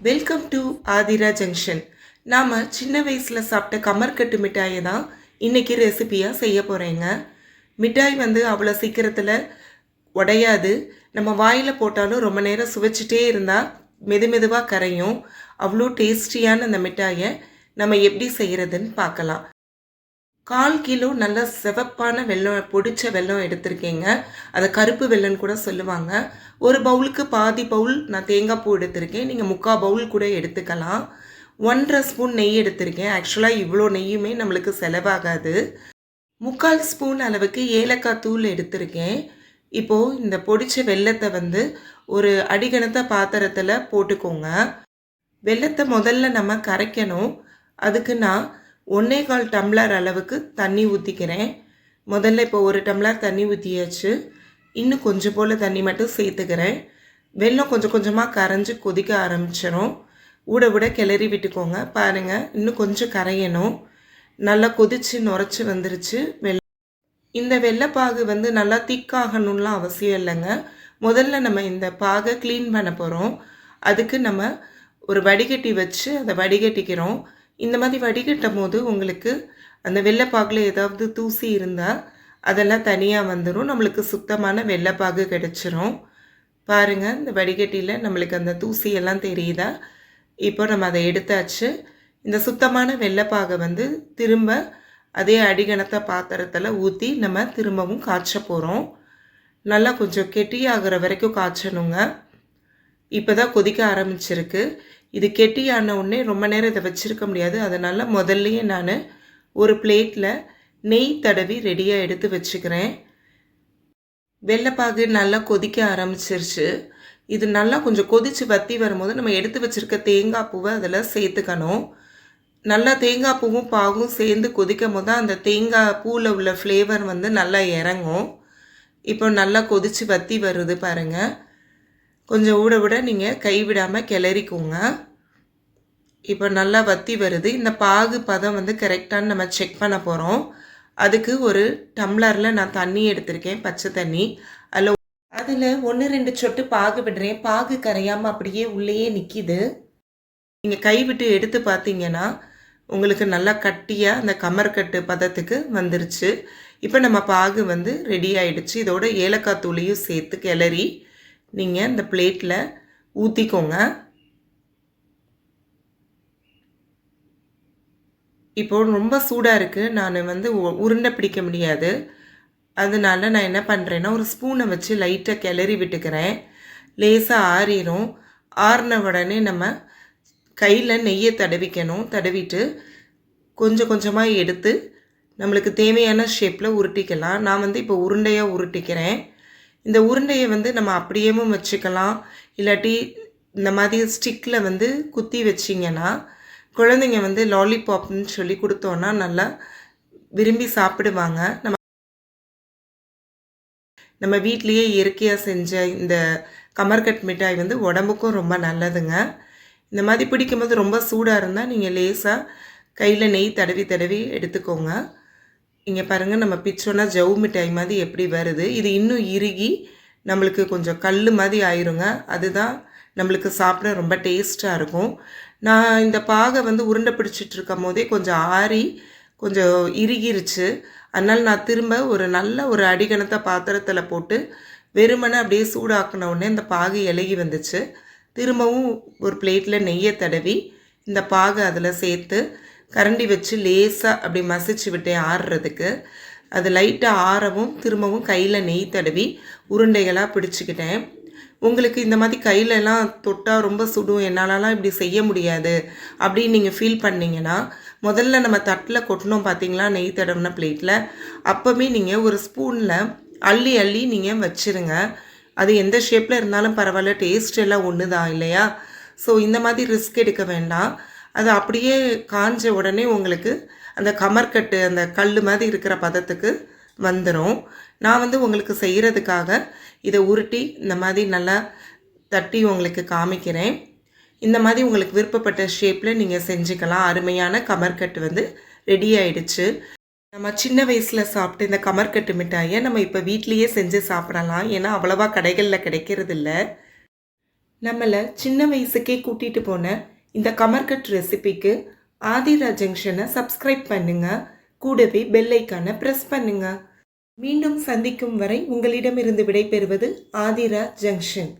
Welcome to Aadhira junction நாம் சின்ன வயசில் சாப்பிட்ட கமர்கட்டு மிட்டாயை தான் இன்றைக்கி ரெசிபியாக செய்ய போகிறேங்க மிட்டாய் வந்து அவ்வளோ சீக்கிரத்தில் உடையாது. நம்ம வாயில் போட்டாலும் ரொம்ப நேரம் சுவைச்சிட்டே இருந்தால் மெது மெதுவாக கரையும். அவ்வளோ டேஸ்டியான அந்த மிட்டாயை நம்ம எப்படி செய்கிறதுன்னு பார்க்கலாம். கால் கிலோ நல்ல சிவப்பான வெல்லம் பொடிச்ச வெல்லம் எடுத்திருக்கேங்க. அதை கருப்பு வெல்லம்னு கூட சொல்லுவாங்க. ஒரு பவுலுக்கு பாதி பவுல் நான் தேங்காய் பூ எடுத்திருக்கேன். நீங்கள் முக்கால் பவுல் கூட எடுத்துக்கலாம். ஒன்றரை ஸ்பூன் நெய் எடுத்திருக்கேன். ஆக்சுவலாக இவ்வளோ நெய்யுமே நம்மளுக்கு செலவாகாது. முக்கால் ஸ்பூன் அளவுக்கு ஏலக்காய் தூள் எடுத்திருக்கேன். இப்போது இந்த பொடிச்ச வெல்லத்தை வந்து ஒரு அடிகணத்த பாத்திரத்தில் போட்டுக்கோங்க. வெல்லத்தை முதல்ல நம்ம கரைக்கணும். அதுக்கு நான் ஒன்றே கால் டம்ளர் அளவுக்கு தண்ணி ஊற்றிக்கிறேன் முதல்ல இப்போ ஒரு டம்ளர் தண்ணி ஊற்றியாச்சு இன்னும் கொஞ்சம் போல் தண்ணி மட்டும் சேர்த்துக்கிறேன். வெள்ளம் கொஞ்சம் கொஞ்சமாக கரைஞ்சி கொதிக்க ஆரம்பிச்சிடும் ஊட விட கிளறி விட்டுக்கோங்க. பாருங்கள் இன்னும் கொஞ்சம் கரையணும். நல்லா கொதித்து நுரைச்சி வந்துருச்சு வெள்ளம் இந்த வெள்ளைப்பாகு வந்து நல்லா திக்காகணும்லாம் அவசியம் இல்லைங்க. முதல்ல நம்ம இந்த பாகை க்ளீன் பண்ண போகிறோம் அதுக்கு நம்ம ஒரு வடிகட்டி வச்சு அதை வடிகட்டிக்கிறோம். இந்த மாதிரி வடிகட்டும் போது உங்களுக்கு அந்த வெள்ளைப்பாகில் ஏதாவது தூசி இருந்தால் அதெல்லாம் தனியாக வந்துடும் நம்மளுக்கு சுத்தமான வெள்ளைப்பாகு கிடச்சிரும். பாருங்கள் இந்த வடிகட்டியில் நம்மளுக்கு அந்த தூசியெல்லாம் தெரியுதா? இப்போ நம்ம அதை எடுத்தாச்சு. இந்த சுத்தமான வெள்ளைப்பாகை வந்து திரும்ப அதே அடிகனத்த பாத்திரத்தில் ஊற்றி நம்ம திரும்பவும் காய்ச்ச போகிறோம் நல்லா கொஞ்சம் கெட்டியாகிற வரைக்கும் காய்ச்சணுங்க. இப்போ தான் கொதிக்க ஆரம்பிச்சிருக்கு. இது கெட்டியான உடனே ரொம்ப நேரம் இதை வச்சுருக்க முடியாது. அதனால் முதல்லையே நான் ஒரு பிளேட்டில் நெய் தடவி ரெடியாக எடுத்து வச்சுக்கிறேன். வெள்ளைப்பாகு நல்லா கொதிக்க ஆரம்பிச்சிருச்சு. இது நல்லா கொஞ்சம் கொதித்து வத்தி வரும்போது நம்ம எடுத்து வச்சுருக்க தேங்காய் பூவை அதில் சேர்த்துக்கணும். நல்லா தேங்காய் பூவும் பாகும் சேர்ந்து கொதிக்கும் போது தான் அந்த தேங்காய் பூவில் உள்ள ஃப்ளேவர் வந்து நல்லா இறங்கும். இப்போ நல்லா கொதித்து வத்தி வருது பாருங்கள் கொஞ்சம் ஊட விட நீங்கள் கைவிடாமல் கிளறிக்கோங்க. இப்போ நல்லா வத்தி வருது. இந்த பாகு பதம் வந்து கரெக்டான நம்ம செக் பண்ண போகிறோம் அதுக்கு ஒரு டம்ளரில் நான் தண்ணி எடுத்திருக்கேன் பச்சை தண்ணி. அதில் அதில் ஒன்று ரெண்டு சொட்டு பாகு விடுறேன். பாகு கரையாமல் அப்படியே உள்ளேயே நிற்கிது நீங்கள் கைவிட்டு எடுத்து பார்த்தீங்கன்னா உங்களுக்கு நல்லா கட்டியாக அந்த கமர்கட்டு பதத்துக்கு வந்துருச்சு. இப்போ நம்ம பாகு வந்து ரெடி ஆயிடுச்சு. இதோட ஏலக்காய் தூளையும் சேர்த்து கிளறி நீங்கள் இந்த பிளேட்டில் ஊற்றிக்கோங்க இப்போ ரொம்ப சூடாக இருக்குது நான் வந்து உ- உருண்டை பிடிக்க முடியாது. அதனால நான் என்ன பண்ணுறேன்னா ஒரு ஸ்பூனை வச்சு லைட்டாக கிளறி விட்டுக்கிறேன். லேசாக ஆறிடும் ஆறின உடனே நம்ம கையில் நெய்யை தடவிக்கணும். தடவிட்டு கொஞ்சம் கொஞ்சமாக எடுத்து நம்மளுக்கு தேவையான ஷேப்பில் உருட்டிக்கலாம். நான் வந்து இப்போ உருண்டையாக உருட்டிக்கிறேன். இந்த உருண்டையை வந்து நம்ம அப்படியேவும் வச்சுக்கலாம். இல்லாட்டி இந்த மாதிரி ஸ்டிக்கில் வந்து குத்தி வச்சிங்கன்னா குழந்தைங்க வந்து லாலிபாப்னு சொல்லி கொடுத்தோன்னா நல்லா விரும்பி சாப்பிடுவாங்க. நம்ம நம்ம வீட்லேயே இயற்கையாக செஞ்ச இந்த கமர்கட் மிட்டாய் வந்து உடம்புக்கும் ரொம்ப நல்லதுங்க. இந்த மாதிரி பிடிக்கும்போது ரொம்ப சூடாக இருந்தால் நீங்கள் லேசாக கையில் நெய் தடவி தடவி எடுத்துக்கோங்க. இங்கே பாருங்கள் நம்ம பிச்சோன்னா ஜவு மிட்டாய் மாதிரி எப்படி வருது? இது இன்னும் இறுகி நம்மளுக்கு கொஞ்சம் கல் மாதிரி ஆயிருங்க. அதுதான் நம்மளுக்கு சாப்பிட ரொம்ப டேஸ்ட்டாக இருக்கும். நான் இந்த பாகை வந்து உருண்டை பிடிச்சிட்டு இருக்கும் போதே கொஞ்சம் ஆறி கொஞ்சம் இறுகிருச்சு. அதனால் நான் திரும்ப ஒரு நல்ல ஒரு அடிகணத்தை பாத்திரத்தில் போட்டு வெறுமனை அப்படியே சூடாக்கின உடனே இந்த பாகு இலகி வந்துச்சு. திரும்பவும் ஒரு பிளேட்டில் நெய்யை தடவி இந்த பாகு அதில் சேர்த்து கரண்டி வச்சு லேசாக அப்படி மசிச்சு விட்டேன் ஆறுறதுக்கு. அது லைட்டாக ஆறவும் திரும்பவும் கையில் நெய் தடவி உருண்டைகளாக பிடிச்சிக்கிட்டேன். உங்களுக்கு இந்த மாதிரி கையிலலாம் தொட்டால் ரொம்ப சுடும் என்னாலலாம் இப்படி செய்ய முடியாது அப்படின்னு நீங்கள் ஃபீல் பண்ணிங்கன்னா முதல்ல நம்ம தட்டில் கொட்டினோம் பார்த்தீங்களா நெய் தடவின பிளேட்டில் அப்போவே நீங்கள் ஒரு ஸ்பூனில் அள்ளி அள்ளி நீங்கள் வச்சிருங்க. அது எந்த ஷேப்பில் இருந்தாலும் பரவாயில்ல டேஸ்ட் எல்லாம் ஒன்று தான் இல்லையா? ஸோ இந்த மாதிரி ரிஸ்க் எடுக்க வேண்டாம். அது அப்படியே காஞ்ச உடனே உங்களுக்கு அந்த கமர்கட்டு அந்த கல் மாதிரி இருக்கிற பதத்துக்கு வந்துடும் நான் வந்து உங்களுக்கு செய்கிறதுக்காக இதை உருட்டி இந்த மாதிரி நல்லா தட்டி உங்களுக்கு காமிக்கிறேன். இந்த மாதிரி உங்களுக்கு விருப்பப்பட்ட ஷேப்பில் நீங்கள் செஞ்சுக்கலாம். அருமையான கமர்கட்டு வந்து ரெடி ஆயிடுச்சு. நம்ம சின்ன வயசில் சாப்பிட்ட இந்த கமர்கட்டு மிட்டாயை நம்ம இப்போ வீட்லேயே செஞ்சு சாப்பிடலாம். ஏன்னா அவ்வளோவா கடைகளில் கிடைக்கிறதில்ல. நம்மளை சின்ன வயசுக்கே கூட்டிகிட்டு போன இந்த கமர்கட் ரெசிபிக்கு ஆதிரா ஜங்ஷனை சப்ஸ்கிரைப் பண்ணுங்க. கூடவே பெல் ப்ரெஸ் பண்ணுங்க. மீண்டும் சந்திக்கும் வரை உங்களிடமிருந்து விடைபெறுவது ஆதிரா ஜங்ஷன்